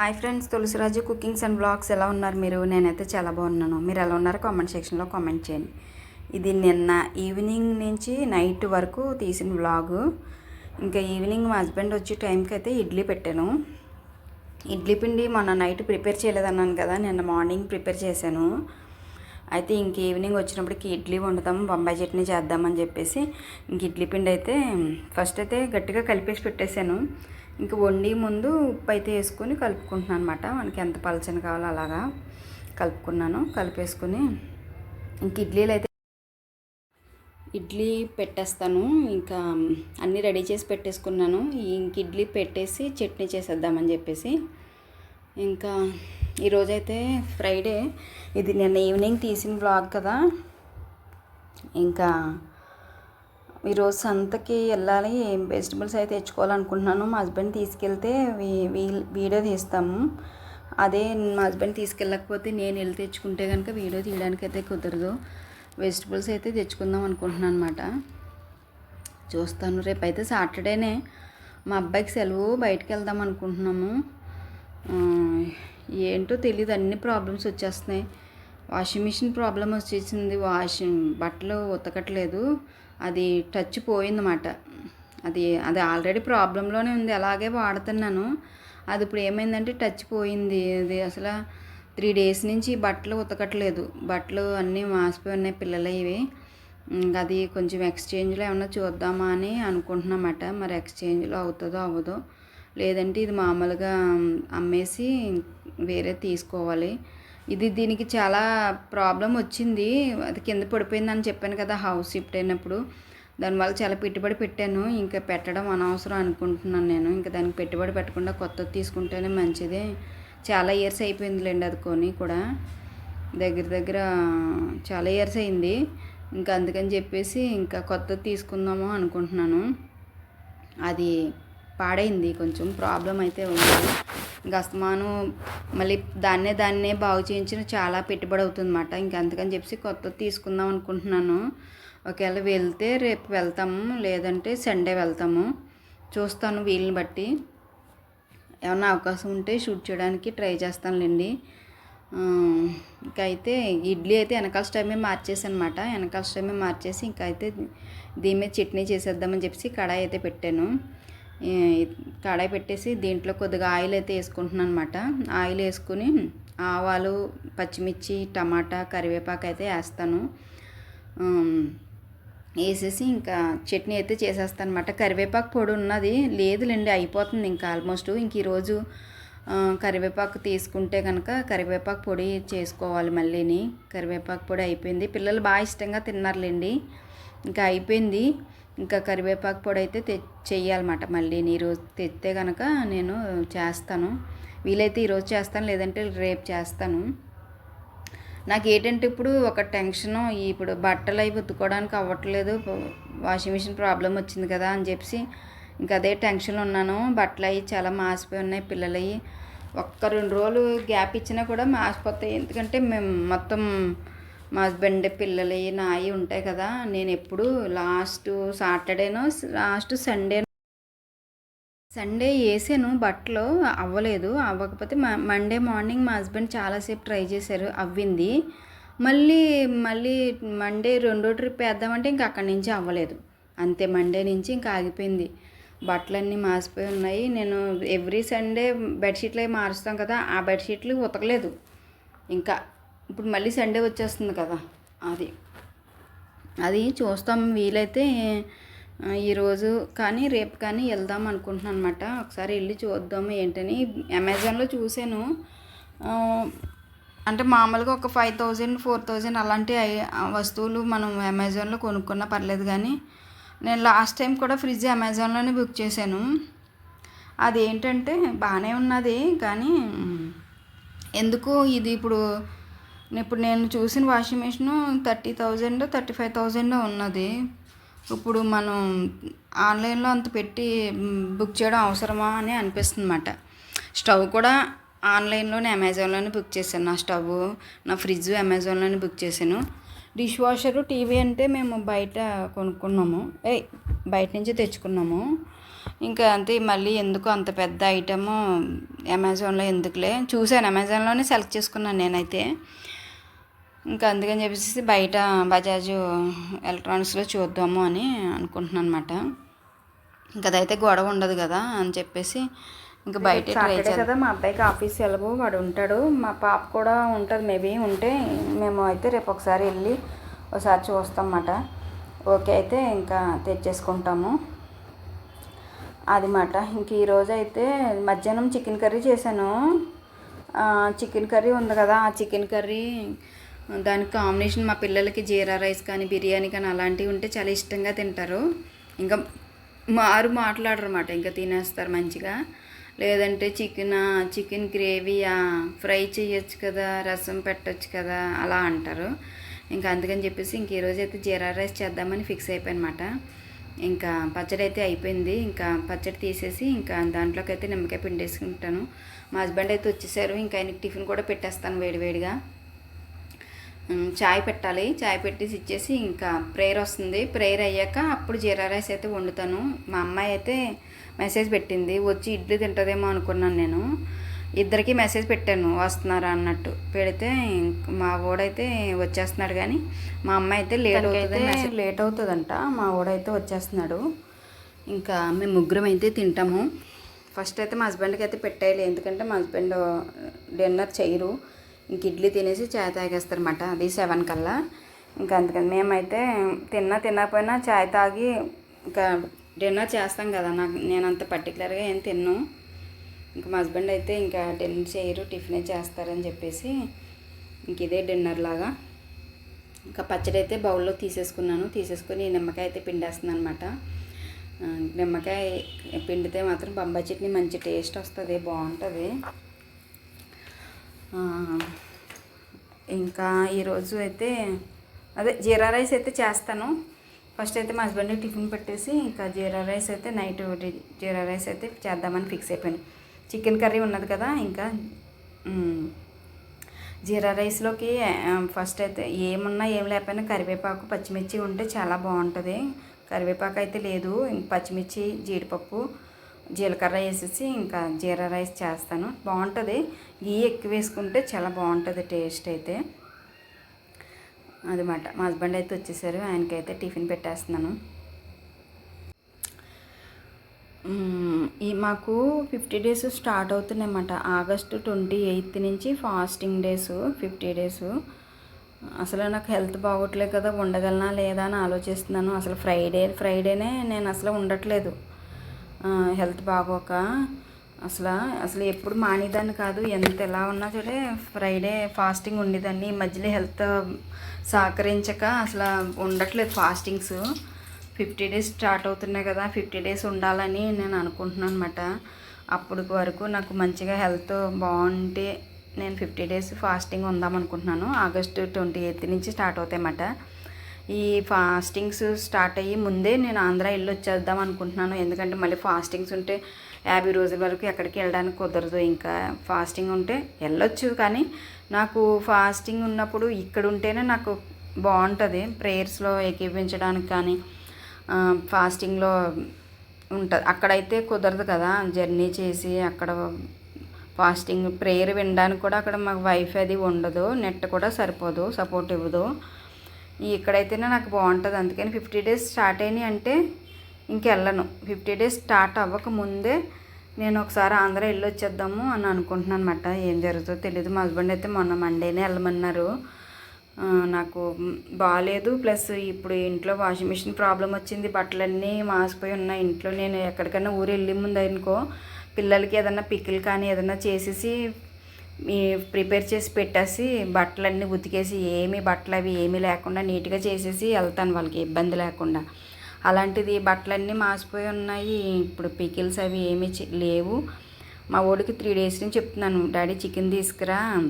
Hi friends Tulasiraju cookings and blogs ఎలా ఉన్నారు మీరు? నేనైతే చాలా బాగున్నాను. మీరు ఎలా ఉన్నారో కామెంట్ సెక్షన్లో కామెంట్ చేయండి. ఇది నిన్న ఈవినింగ్ నుంచి నైట్ వరకు తీసిన వ్లాగు. ఇంకా ఈవినింగ్ మా హస్బెండ్ వచ్చే టైంకి అయితే ఇడ్లీ పెట్టాను. ఇడ్లీ పిండి మొన్న నైట్ ప్రిపేర్ చేయలేదన్నాను కదా నిన్న మార్నింగ్ ప్రిపేర్ చేశాను. అయితే ఇంక ఈవినింగ్ వచ్చినప్పటికి ఇడ్లీ వండుతాం బొంబాయి చట్నీ చేద్దామని చెప్పేసి ఇంక ఇడ్లీ పిండి అయితే ఫస్ట్ అయితే గట్టిగా కలిపేసి పెట్టేశాను. ఇంక వండి ముందు ఉప్పు అయితే వేసుకొని కలుపుకుంటున్నాను అనమాట మనకి ఎంత పలచని కావాలో అలాగా కలుపుకున్నాను. కలిపేసుకొని ఇంక ఇడ్లీలు అయితే ఇడ్లీ పెట్టేస్తాను. ఇంకా అన్నీ రెడీ చేసి పెట్టేసుకున్నాను. ఇంక ఇడ్లీ పెట్టేసి చట్నీ చేసేద్దామని చెప్పేసి. ఇంకా ఈరోజైతే ఫ్రైడే. ఇది నిన్న ఈవినింగ్ తీసిన బ్లాగ్ కదా. ఇంకా ఈరోజు సంతకి వెళ్ళాలి వెజిటబుల్స్ అయితే తెచ్చుకోవాలనుకుంటున్నాను మా హస్బెండ్ తీసుకెళ్తే వీడియో తీస్తాము. అదే మా హస్బెండ్ తీసుకెళ్ళకపోతే నేను వెళ్ళి తెచ్చుకుంటే కనుక వీడియో తీయడానికి అయితే కుదరదు. వెజిటబుల్స్ అయితే తెచ్చుకుందాం అనుకుంటున్నాను అనమాట చూస్తాను రేపు అయితే సాటర్డేనే మా అబ్బాయికి సెలవు బయటకు వెళ్దాం అనుకుంటున్నాము. ఏంటో తెలియదు అన్ని ప్రాబ్లమ్స్ వచ్చేస్తున్నాయి. వాషింగ్ మిషన్ ప్రాబ్లం వచ్చేసింది వాషింగ్ బట్టలు ఉతకట్లేదు. అది టచ్ పోయిందన్నమాట. అది అది ఆల్రెడీ ప్రాబ్లంలోనే ఉంది. అలాగే వాడుతున్నాను. అది ఇప్పుడు ఏమైందంటే టచ్ పోయింది. అది అసలు త్రీ డేస్ నుంచి బట్టలు ఉతకట్లేదు. బట్టలు అన్నీ మాసిపోయి ఉన్నాయి పిల్లలు ఇవి. అది కొంచెం ఎక్స్చేంజ్లో ఏమన్నా చూద్దామా అని అనుకుంటున్నామాట మరి ఎక్స్చేంజ్లో అవుతుందో అవ్వదో. లేదంటే ఇది మామూలుగా అమ్మేసి వేరే తీసుకోవాలి. ఇది దీనికి చాలా ప్రాబ్లం వచ్చింది. అది కింద పడిపోయిందని చెప్పాను కదా హౌస్ షిఫ్ట్ అయినప్పుడు. దానివల్ల చాలా పెట్టుబడి పెట్టాను. ఇంకా పెట్టడం అనవసరం అనుకుంటున్నాను నేను. ఇంకా దానికి పెట్టుబడి పెట్టకుండా కొత్తది తీసుకుంటేనే మంచిది. చాలా ఇయర్స్ అయిపోయిందిలేండి అది కొని కూడా. దగ్గర దగ్గర చాలా ఇయర్స్ అయింది. ఇంకా అందుకని చెప్పేసి ఇంకా కొత్తది తీసుకుందాము అనుకుంటున్నాను. అది పాడైంది కొంచెం ప్రాబ్లం అయితే ఉంది. ఇంకా అస్తమాను మళ్ళీ దాన్నే దాన్నే బాగు చేయించిన చాలా పెట్టుబడి అవుతుంది అనమాట ఇంకా అందుకని చెప్పేసి కొత్తది తీసుకుందాం అనుకుంటున్నాను. ఒకవేళ వెళ్తే రేపు వెళ్తాము లేదంటే సండే వెళ్తాము. చూస్తాను వీలుని బట్టి. ఏమన్నా అవకాశం ఉంటే షూట్ చేయడానికి ట్రై చేస్తానులేండి. ఆ, ఇంకా అయితే ఇడ్లీ అయితే వెనకాల స్టైమే మార్చేసానమాట అనమాట వెనకాల స్టైమే మార్చేసి ఇంకా అయితే దీని మీద చట్నీ చేసేద్దామని చెప్పేసి కడాయి అయితే పెట్టాను. కడాయి పెట్టేసి దీంట్లో కొద్దిగా ఆయిల్ అయితే వేసుకుంటున్నాను అనమాట ఆయిల్ వేసుకుని ఆవాలు పచ్చిమిర్చి టమాటా కరివేపాకు అయితే వేస్తాను. వేసేసి ఇంకా చట్నీ అయితే చేసేస్తాను అనమాట కరివేపాకు పొడి ఉన్నది లేదులేండి అయిపోతుంది ఇంకా ఆల్మోస్ట్. ఇంక ఈరోజు కరివేపాకు తీసుకుంటే కనుక కరివేపాకు పొడి చేసుకోవాలి మళ్ళీని. కరివేపాకు పొడి అయిపోయింది. పిల్లలు బాగా ఇష్టంగా తిన్నారులేండి. ఇంకా అయిపోయింది. ఇంకా కరివేపాకు పొడి అయితే తె చెయ్యాలన్నమాట. మళ్ళీ ఈరోజు తెస్తే కనుక నేను చేస్తాను. వీలైతే ఈరోజు చేస్తాను లేదంటే రేపు చేస్తాను. నాకు ఏంటంటే ఇప్పుడు ఒక టెన్షన్ ఇప్పుడు బట్టలు అవి ఉతుక్కోవడానికి అవ్వట్లేదు వాషింగ్ మిషన్ ప్రాబ్లం వచ్చింది కదా అని చెప్పి ఇంకా అదే టెన్షన్లో ఉన్నాను. బట్టలు అవి చాలా మాసిపోయి ఉన్నాయి పిల్లలు అవి ఒక్క రెండు రోజులు గ్యాప్ ఇచ్చినా కూడా మాసిపోతాయి. ఎందుకంటే మేము మొత్తం మా హస్బెండ్ పిల్లలు నాయి ఉంటాయి కదా నేను ఎప్పుడు లాస్ట్ సాటర్డేనో లాస్ట్ సండే సండే వేసాను బట్టలు అవ్వలేదు. అవ్వకపోతే మండే మార్నింగ్ మా హస్బెండ్ చాలాసేపు ట్రై చేశారు అవ్వింది. మళ్ళీ మళ్ళీ మండే రెండో ట్రిప్ వేద్దామంటే ఇంక అక్కడి నుంచి అవ్వలేదు. అంతే మండే నుంచి ఇంకా ఆగిపోయింది. బట్టలన్నీ మాసిపోయి ఉన్నాయి. నేను ఎవ్రీ సండే బెడ్షీట్లు అవి మారుస్తాం కదా ఆ బెడ్షీట్లు ఉతకలేదు. ఇంకా ఇప్పుడు మళ్ళీ సండే వచ్చేస్తుంది కదా అది. అది చూస్తాం వీలైతే ఈరోజు కానీ రేపు కానీ వెళ్దాం అనుకుంటున్నాను అనమాట ఒకసారి వెళ్ళి చూద్దాము ఏంటని. అమెజాన్లో చూశాను. అంటే మామూలుగా ఒక ఫైవ్ థౌజండ్ ఫోర్ థౌజండ్ అలాంటి వస్తువులు మనం అమెజాన్లో కొనుక్కున్నా పర్లేదు కానీ నేను లాస్ట్ టైం కూడా ఫ్రిడ్జ్ అమెజాన్లోనే బుక్ చేశాను. అదేంటంటే బాగానే ఉన్నది కానీ ఎందుకు ఇది ఇప్పుడు ఇప్పుడు నేను చూసిన washing machine thirty thousand thirty five thousand ఉన్నది. ఇప్పుడు మనం ఆన్లైన్లో అంత పెట్టి బుక్ చేయడం అవసరమా అని అనిపిస్తుంది అన్నమాట స్టవ్ కూడా ఆన్లైన్లోనే అమెజాన్లోనే బుక్ చేశాను. నా స్టవ్ నా ఫ్రిడ్జ్ అమెజాన్లోనే బుక్ చేశాను. డిష్ వాషరు టీవీ అంటే మేము బయట కొనుక్కున్నాము. ఏ బయట నుంచి తెచ్చుకున్నాము. ఇంకా అంతే మళ్ళీ ఎందుకు అంత పెద్ద ఐటము అమెజాన్లో ఎందుకులే? చూశాను అమెజాన్లోనే సెలెక్ట్ చేసుకున్నాను నేనైతే. ఇంకా అందుకని చెప్పేసి బయట బజాజ్ ఎలక్ట్రానిక్స్లో చూద్దాము అని అనుకుంటున్నాను అనమాట ఇంకా అదైతే గొడవ ఉండదు కదా అని చెప్పేసి ఇంకా బయట ట్రై కదా మా అబ్బాయికి ఆఫీస్ సెలవు వాడు ఉంటాడు. మా పాప కూడా ఉంటుంది మేబీ ఉంటే మేము అయితే రేపు ఒకసారి వెళ్ళి ఒకసారి చూస్తాం అన్నమాట ఓకే అయితే ఇంకా తెచ్చేసుకుంటాము. అది మాట ఇంక ఈరోజు అయితే మధ్యాహ్నం చికెన్ కర్రీ చేశాను. చికెన్ కర్రీ ఉంది కదా ఆ చికెన్ కర్రీ దానికి కాంబినేషన్ మా పిల్లలకి జీరా రైస్ కానీ బిర్యానీ కానీ అలాంటివి ఉంటే చాలా ఇష్టంగా తింటారు. ఇంకా మారు మాట్లాడరు అన్నమాట ఇంకా తినేస్తారు మంచిగా. లేదంటే చికెన్ చికెన్ గ్రేవీయా ఫ్రై చేయొచ్చు కదా రసం పెట్టచ్చు కదా అలా అంటారు. ఇంకా అందుకని చెప్పేసి ఇంక ఈరోజు అయితే జీరా రైస్ చేద్దామని ఫిక్స్ అయిపోయానమాట. ఇంకా పచ్చడి అయితే అయిపోయింది. ఇంకా పచ్చడి తీసేసి ఇంకా దాంట్లోకి అయితే నిమ్మకాయ పిండేసుకుంటాను. మా హస్బెండ్ అయితే వచ్చేసారు. ఇంకా ఆయనకి టిఫిన్ కూడా పెట్టేస్తాను వేడివేడిగా. చాయ్ పెట్టాలి. చాయ్ పెట్టేసి ఇచ్చేసి ఇంకా ప్రేయర్ వస్తుంది. ప్రేయర్ అయ్యాక అప్పుడు జీరా రైస్ అయితే వండుతాను. మా అమ్మాయి అయితే మెసేజ్ పెట్టింది. వచ్చి ఇడ్లీ తింటుందేమో అనుకున్నాను నేను. ఇద్దరికి మెసేజ్ పెట్టాను. వస్తున్నారా అన్నట్టు. పెడితే మా ఓడైతే వచ్చేస్తున్నాడు కానీ మా అమ్మాయి అయితే లేట్ అవుతుంది లేట్ అవుతుందంట. మా ఓడైతే వచ్చేస్తున్నాడు. ఇంకా మేము ముగ్గురం అయితే తింటాము. ఫస్ట్ అయితే మా హస్బెండ్కి అయితే పెట్టేయాలి. ఎందుకంటే మా హస్బెండ్ డిన్నర్ చేయరు. ఇంక ఇడ్లీ తినేసి చాయ్ తాగేస్తారన్నమాట. అది సెవెన్ కల్లా. ఇంకా అందుకని మేమైతే తిన్నా తినకపోయినా చాయ్ తాగి ఇంకా డిన్నర్ చేస్తాం కదా నాకు నేను అంత పర్టికులర్గా ఏం తిన్ను. ఇంకా మా హస్బెండ్ అయితే ఇంకా డిన్నర్ చేయరు టిఫినే చేస్తారని చెప్పేసి ఇంక ఇదే డిన్నర్ లాగా. ఇంకా పచ్చడి అయితే బౌల్లో తీసేసుకున్నాను. తీసేసుకొని నిమ్మకాయ అయితే పిండేస్తున్నాను అనమాట నిమ్మకాయ పిండితే మాత్రం బొంబాయి చట్నీ మంచి టేస్ట్ వస్తుంది బాగుంటుంది. ఇంకా ఈరోజు అయితే అదే జీరా రైస్ అయితే చేస్తాను. ఫస్ట్ అయితే మా హస్బెండ్ టిఫిన్ పెట్టేసి ఇంకా జీరా రైస్ అయితే నైట్ జీరా రైస్ అయితే చేద్దామని ఫిక్స్ అయిపోయాను. చికెన్ కర్రీ ఉన్నది కదా ఇంకా జీరా రైస్లోకి ఫస్ట్ అయితే ఏమున్నా ఏం లేకపోయినా కరివేపాకు పచ్చిమిర్చి ఉంటే చాలా బాగుంటుంది. కరివేపాకు అయితే లేదు ఇంక పచ్చిమిర్చి జీడిపప్పు జీలకర్ర వేసేసి ఇంకా జీరా రైస్ చేస్తాను. బాగుంటుంది. గీ ఎక్కువ వేసుకుంటే చాలా బాగుంటుంది టేస్ట్ అయితే. అదమాట. మా హస్బెండ్ అయితే వచ్చేసారు. ఆయనకైతే టిఫిన్ పెట్టేస్తున్నాను. ఈ మాకు ఫిఫ్టీ డేస్ స్టార్ట్ అవుతున్నాయన్నమాట. ఆగస్టు ట్వంటీ ఎయిత్ నుంచి ఫాస్టింగ్ డేస్ ఫిఫ్టీ డేస్. అసలు నాకు హెల్త్ బాగోట్లేదు కదా ఉండగలనా లేదా అని ఆలోచిస్తున్నాను. అసలు ఫ్రైడే ఫ్రైడేనే నేను అసలు ఉండట్లేదు. హెల్త్ బాగోక అసలు అసలు ఎప్పుడు మానేదాన్ని కాదు ఎంత ఎలా ఉన్నా సరే ఫ్రైడే ఫాస్టింగ్ ఉండేదాన్ని. ఈ మధ్యలో హెల్త్ సహకరించక అసలు ఉండట్లేదు ఫాస్టింగ్స్. ఫిఫ్టీ డేస్ స్టార్ట్ అవుతున్నాయి కదా ఫిఫ్టీ డేస్ ఉండాలని నేను అనుకుంటున్నాను అనమాట అప్పటి వరకు నాకు మంచిగా హెల్త్ బాగుంటే నేను ఫిఫ్టీ డేస్ ఫాస్టింగ్ ఉందాం అనుకుంటున్నాను. ఆగస్టు ట్వంటీ ఎయిత్ నుంచి స్టార్ట్ అవుతాయన్నమాట ఈ ఫాస్టింగ్స్ స్టార్ట్ అయ్యి ముందే నేను ఆంధ్ర ఇల్లు వచ్చేద్దాం అనుకుంటున్నాను. ఎందుకంటే మళ్ళీ ఫాస్టింగ్స్ ఉంటే యాభై రోజుల వరకు ఎక్కడికి వెళ్ళడానికి కుదరదు. ఇంకా ఫాస్టింగ్ ఉంటే వెళ్ళొచ్చు కానీ నాకు ఫాస్టింగ్ ఉన్నప్పుడు ఇక్కడ ఉంటేనే నాకు బాగుంటుంది. ప్రేయర్స్లో ఏకీపించడానికి కానీ ఫాస్టింగ్లో ఉంటుంది. అక్కడైతే కుదరదు కదా. జర్నీ చేసి అక్కడ ఫాస్టింగ్ ప్రేయర్ వినడానికి కూడా అక్కడ మాకు వైఫ్ అది ఉండదు. నెట్ కూడా సరిపోదు. సపోర్ట్ ఇవ్వదు. ఇక్కడైతేనే నాకు బాగుంటుంది. అందుకని ఫిఫ్టీ డేస్ స్టార్ట్ అయినాయి అంటే ఇంకెళ్ళను. ఫిఫ్టీ డేస్ స్టార్ట్ అవ్వక ముందే నేను ఒకసారి ఆంధ్ర వెళ్ళి వచ్చేద్దాము అని అనుకుంటున్నాను అనమాట ఏం జరుగుతుందో తెలియదు మా హస్బెండ్ అయితే మొన్న మండేనే వెళ్ళమన్నారు నాకు బాగాలేదు ప్లస్ ఇప్పుడు ఇంట్లో వాషింగ్ మిషన్ ప్రాబ్లం వచ్చింది. బట్టలన్నీ మాసిపోయి ఉన్నాయి. ఇంట్లో నేను ఎక్కడికైనా ఊరు వెళ్ళే ముందు అనుకో పిల్లలకి ఏదైనా పిక్కులు కానీ ఏదైనా చేసేసి మీ ప్రిపేర్ చేసి పెట్టేసి బట్టలన్నీ ఉతికేసి ఏమి బట్టలు అవి ఏమీ లేకుండా నీట్గా చేసేసి వెళ్తాను వాళ్ళకి ఇబ్బంది లేకుండా. అలాంటిది బట్టలన్నీ మాసిపోయి ఉన్నాయి. ఇప్పుడు పికిల్స్ అవి ఏమీ చే- లేవు. మా ఓడికి త్రీ డేస్ నుంచి చెప్తున్నాను డాడీ చికెన్ తీసుకురా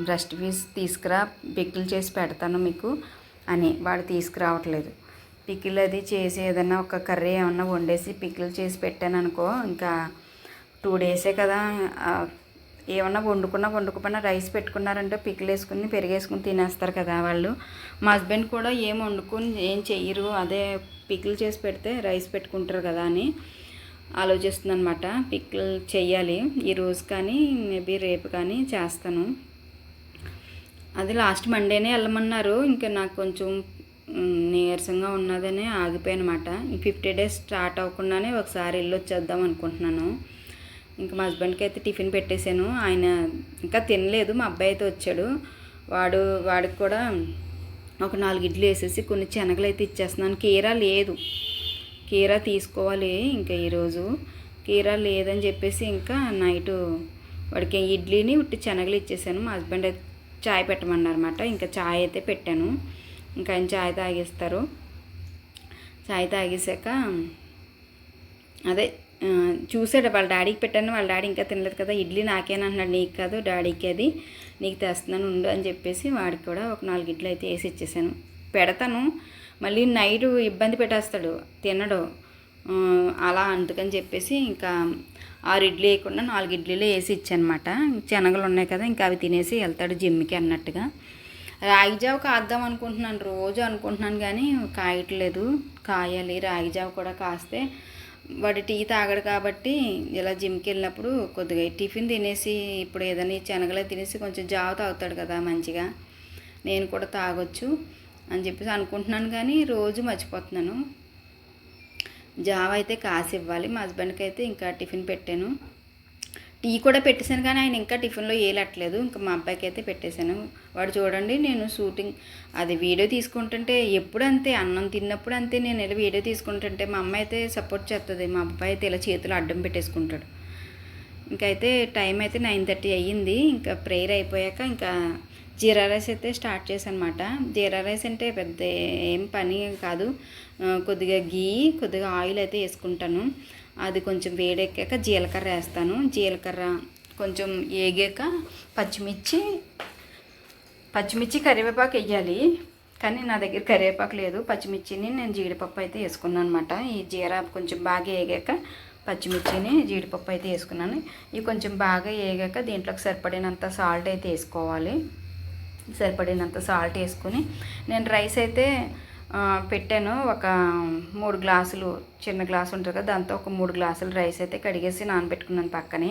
బ్రెస్ట్ పీస్ తీసుకురా పికిల్ చేసి పెడతాను మీకు అని. వాడు తీసుకురావట్లేదు. పికిల్ అది చేసి ఏదైనా ఒక కర్రీ ఏమన్నా వండేసి పికిల్ చేసి పెట్టాను అనుకో ఇంకా టూ డేసే కదా ఏమన్నా వండుకున్నా వండుకోపోయినా రైస్ పెట్టుకున్నారంటే పికిల్ వేసుకుని పెరిగేసుకుని తినేస్తారు కదా వాళ్ళు. మా హస్బెండ్ కూడా ఏం వండుకుని ఏం చెయ్యరు అదే పికిల్ చేసి పెడితే రైస్ పెట్టుకుంటారు కదా అని ఆలోచిస్తుంది అనమాట పిక్లు చెయ్యాలి ఈరోజు కానీ మేబీ రేపు కానీ చేస్తాను. అది లాస్ట్ మండేనే వెళ్ళమన్నారు. ఇంకా నాకు కొంచెం నీరసంగా ఉన్నదని ఆగిపోయానమాట ఈ ఫిఫ్టీ డేస్ స్టార్ట్ అవ్వకుండానే ఒకసారి వెళ్ళి వచ్చేద్దాం అనుకుంటున్నాను. ఇంకా మా హస్బెండ్కి అయితే టిఫిన్ పెట్టేశాను. ఆయన ఇంకా తినలేదు. మా అబ్బాయి అయితే వచ్చాడు. వాడు వాడికి కూడా ఒక నాలుగు ఇడ్లు వేసేసి కొన్ని శనగలు అయితే ఇచ్చేస్తున్నాను. కీరా లేదు. కీరా తీసుకోవాలి ఇంకా ఈరోజు. కీరా లేదని చెప్పేసి ఇంకా నైటు వాడికి ఇడ్లీని ఉట్టి శనగలు ఇచ్చేసాను. మా హస్బెండ్ అయితే చాయ్ పెట్టమన్నారన్నమాట. ఇంకా చాయ్ అయితే పెట్టాను. ఇంకా ఆయన చాయ్ తాగిస్తారు. చాయ్ తాగేసాక అదే చూసాడు వాళ్ళ డాడీకి పెట్టాను వాళ్ళ డాడీ ఇంకా తినలేదు కదా ఇడ్లీ నాకేనంటున్నాడు నీకు కాదు డాడీకి అది నీకు తెస్తున్నాను ఉండు అని చెప్పేసి వాడికి కూడా ఒక నాలుగు ఇడ్లు అయితే వేసి ఇచ్చేసాను. పెడతాను మళ్ళీ నైట్ ఇబ్బంది పెట్టేస్తాడు తినడు. అలా అందుకని చెప్పేసి ఇంకా ఆరు ఇడ్లీ వేయకుండా నాలుగు ఇడ్లీలు వేసి ఇచ్చానమాట. శనగలు ఉన్నాయి కదా ఇంకా అవి తినేసి వెళ్తాడు జిమ్కి అన్నట్టుగా. రాగిజావ కాద్దాం అనుకుంటున్నాను రోజు అనుకుంటున్నాను కానీ కాయట్లేదు. కాయాలి రాగిజావ కూడా కాస్తే వాడు టీ తాగడు కాబట్టి ఇలా జిమ్కి వెళ్ళినప్పుడు కొద్దిగా టిఫిన్ తినేసి ఇప్పుడు ఏదైనా శనగలే తినేసి కొంచెం జావ తాగుతాడు కదా మంచిగా. నేను కూడా తాగొచ్చు అని చెప్పేసి అనుకుంటున్నాను కానీ రోజు మర్చిపోతున్నాను. జావ అయితే కాసి ఇవ్వాలి. మా హస్బెండ్కి అయితే ఇంకా టిఫిన్ పెట్టాను. టీ కూడా పెట్టేశాను కానీ ఆయన ఇంకా టిఫిన్లో ఏలట్లేదు. ఇంకా మా అబ్బాయికి అయితే పెట్టేశాను. వాడు చూడండి నేను షూటింగ్ అది వీడియో తీసుకుంటుంటే ఎప్పుడు అంతే అన్నం తిన్నప్పుడు అంతే నేను ఇలా వీడియో తీసుకుంటుంటే మా అమ్మ అయితే సపోర్ట్ చేస్తుంది మా అబ్బాయి అయితే ఇలా చేతులు అడ్డం పెట్టేసుకుంటాడు. ఇంకైతే టైం అయితే నైన్ థర్టీ అయ్యింది. ఇంకా ప్రేయర్ అయిపోయాక ఇంకా జీరా రైస్ అయితే స్టార్ట్ చేశానమాట. జీరా రైస్ అంటే పెద్ద ఏం పని కాదు. కొద్దిగా గీ కొద్దిగా ఆయిల్ అయితే వేసుకుంటాను. అది కొంచెం వేడెక్కాక జీలకర్ర వేస్తాను. జీలకర్ర కొంచెం ఏగాక పచ్చిమిర్చి పచ్చిమిర్చి కరివేపాకు వేయాలి. కానీ నా దగ్గర కరివేపాకు లేదు. పచ్చిమిర్చిని నేను జీడిపప్పు అయితే వేసుకున్నాను అనమాట ఈ జీర కొంచెం బాగా వేగాక పచ్చిమిర్చిని జీడిపప్పు అయితే వేసుకున్నాను. ఇవి కొంచెం బాగా వేగాక దీంట్లోకి సరిపడినంత సాల్ట్ అయితే వేసుకోవాలి. సరిపడినంత సాల్ట్ వేసుకొని నేను రైస్ అయితే పెట్టాను. ఒక మూడు గ్లాసులు చిన్న గ్లాసు ఉంటుంది కదా దాంతో ఒక మూడు గ్లాసులు రైస్ అయితే కడిగేసి నానబెట్టుకున్నాను పక్కనే.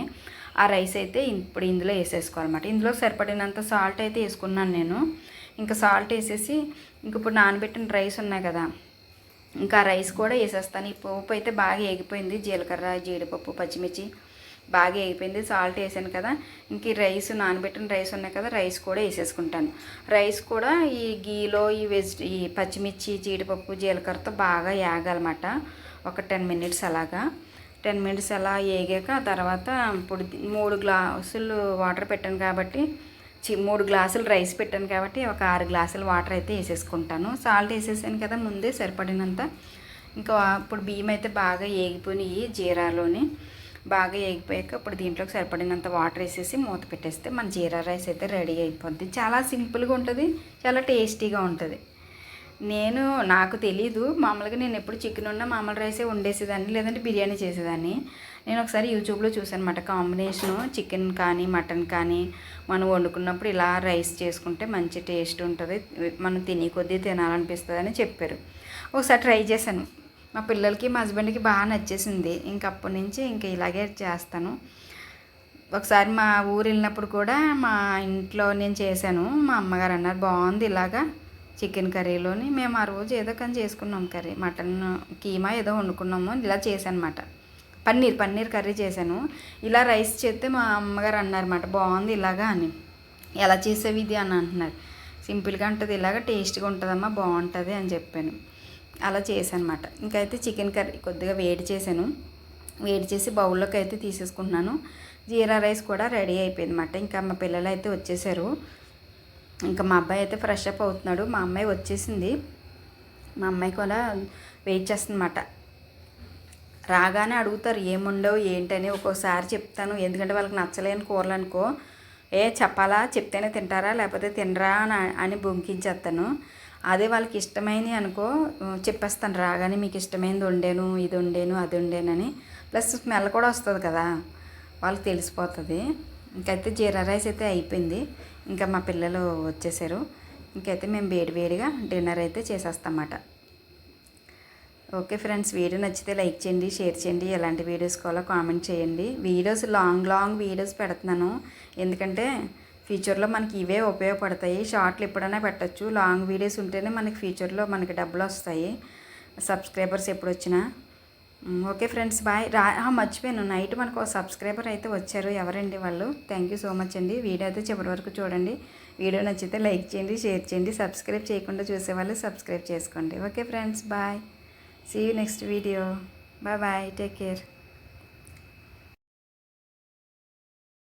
ఆ రైస్ అయితే ఇప్పుడు ఇందులో వేసేసుకోవాలన్నమాట. ఇందులో సరిపడినంత సాల్ట్ అయితే వేసుకున్నాను నేను. ఇంకా సాల్ట్ వేసేసి ఇంక ఇప్పుడు నానబెట్టిన రైస్ ఉన్నాయి కదా ఇంకా రైస్ కూడా వేసేస్తాను. ఈ పోపు అయితే బాగా ఏగిపోయింది. జీలకర్ర జీడిపప్పు పచ్చిమిర్చి బాగా అయిపోయింది. సాల్ట్ వేసాను కదా. ఇంక ఈ రైస్ నానబెట్టిన రైస్ ఉన్నాయి కదా రైస్ కూడా వేసేసుకుంటాను. రైస్ కూడా ఈ గీలో ఈ వెజ్ ఈ పచ్చిమిర్చి జీడిపప్పు జీలకర్రతో బాగా వేగాలన్నమాట ఒక టెన్ మినిట్స్ అలాగా. టెన్ మినిట్స్ అలా వేగాక తర్వాత ఇప్పుడు మూడు గ్లాసులు వాటర్ పెట్టాను కాబట్టి చి- మూడు గ్లాసులు రైస్ పెట్టాను కాబట్టి ఒక ఆరు గ్లాసులు వాటర్ అయితే వేసేసుకుంటాను. సాల్ట్ వేసేసాను కదా ముందే సరిపడినంత. ఇంకా ఇప్పుడు బియ్యం అయితే బాగా ఏగిపోయినాయి జీరాలోని. బాగా వేగిపోయాక ఇప్పుడు దీంట్లోకి సరిపడినంత వాటర్ వేసేసి మూత పెట్టేస్తే మన జీరా రైస్ అయితే రెడీ అయిపోద్ది. చాలా సింపుల్గా ఉంటుంది చాలా టేస్టీగా ఉంటుంది. నేను నాకు తెలీదు మామూలుగా నేను ఎప్పుడు చికెన్ ఉన్నా మామూలు రైసే వండేసేదాన్ని లేదంటే బిర్యానీ చేసేదాన్ని. నేను ఒకసారి యూట్యూబ్లో చూసాను అనమాట కాంబినేషను చికెన్ కానీ మటన్ కానీ. మనం వండుకున్నప్పుడు ఇలా రైస్ చేసుకుంటే మంచి టేస్ట్ ఉంటుంది మనం తినే కొద్దీ తినాలనిపిస్తుంది అని చెప్పారు. ఒకసారి ట్రై చేశాను. మా పిల్లలకి మా హస్బెండ్కి బాగా నచ్చేసింది. ఇంక అప్పటి నుంచి ఇంక ఇలాగే చేస్తాను. ఒకసారి మా ఊరు వెళ్ళినప్పుడు కూడా మా ఇంట్లో నేను చేశాను. మా అమ్మగారు అన్నారు బాగుంది ఇలాగా చికెన్ కర్రీలోని. మేము ఆ రోజు ఏదో కానీ చేసుకున్నాం కర్రీ. మటన్ కీమా ఏదో వండుకున్నాము. ఇలా చేశానమాట. పన్నీర్ పన్నీర్ కర్రీ చేశాను. ఇలా రైస్ చేస్తే మా అమ్మగారు అన్నారన్నమాట బాగుంది ఇలాగా అని. ఎలా చేసేవి ఇది అని అంటున్నారు. సింపుల్గా ఉంటుంది ఇలాగ టేస్ట్గా ఉంటుందమ్మా బాగుంటుంది అని చెప్పాను. అలా చేశాను అనమాట ఇంకైతే చికెన్ కర్రీ కొద్దిగా వేడి చేశాను. వేడి చేసి బౌల్లోకి అయితే తీసేసుకుంటున్నాను. జీరా రైస్ కూడా రెడీ అయిపోయింది అనమాట ఇంకా మా పిల్లలు అయితే వచ్చేసారు. ఇంకా మా అబ్బాయి అయితే ఫ్రెష్ అప్ అవుతున్నాడు. మా అమ్మాయి వచ్చేసింది. మా అమ్మాయి కూడా వెయిట్ చేస్తుందన్నమాట. రాగానే అడుగుతారు ఏముండవు ఏంటని ఒక్కోసారి చెప్తాను. ఎందుకంటే వాళ్ళకి నచ్చలేని కూరలు అనుకో. ఏ చెప్పాలా? చెప్తేనే తింటారా? లేకపోతే తినరా? అని అని బొంకించేస్తాను. అదే వాళ్ళకి ఇష్టమైనవి అనుకో చెప్పేస్తాను రాగానే మీకు ఇష్టమైనది వండాను ఇది వండాను అది వండానని. ప్లస్ స్మెల్ కూడా వస్తుంది కదా వాళ్ళకి తెలిసిపోతుంది. ఇంకైతే జీరా రైస్ అయితే అయిపోయింది. ఇంకా మా పిల్లలు వచ్చేసారు. ఇంకైతే మేము వేడి వేడిగా డిన్నర్ అయితే చేసేస్తామన్నమాట. ఓకే ఫ్రెండ్స్ వీడియో నచ్చితే లైక్ చేయండి షేర్ చేయండి ఎలాంటి వీడియోస్ కావాలో కామెంట్ చేయండి. వీడియోస్ లాంగ్ లాంగ్ వీడియోస్ పెడుతున్నాను. ఎందుకంటే ఫ్యూచర్లో మనకి ఇవే ఉపయోగపడతాయి. షార్ట్లు ఎప్పుడైనా పెట్టచ్చు. లాంగ్ వీడియోస్ ఉంటేనే మనకి ఫ్యూచర్లో మనకి డబ్బులు వస్తాయి. సబ్స్క్రైబర్స్ ఎప్పుడు వచ్చినా ఓకే ఫ్రెండ్స్ బాయ్. రా మర్చిపోయాను. నైట్ మనకు ఒక సబ్స్క్రైబర్ అయితే వచ్చారు. ఎవరండి వాళ్ళు? థ్యాంక్ యూ సో మచ్ అండి. వీడియో అయితే చివరి వరకు చూడండి. వీడియో నచ్చితే లైక్ చేయండి షేర్ చేయండి. సబ్స్క్రైబ్ చేయకుండా చూసేవాళ్ళు సబ్స్క్రైబ్ చేసుకోండి. Okay friends bye. See you next video bye bye take care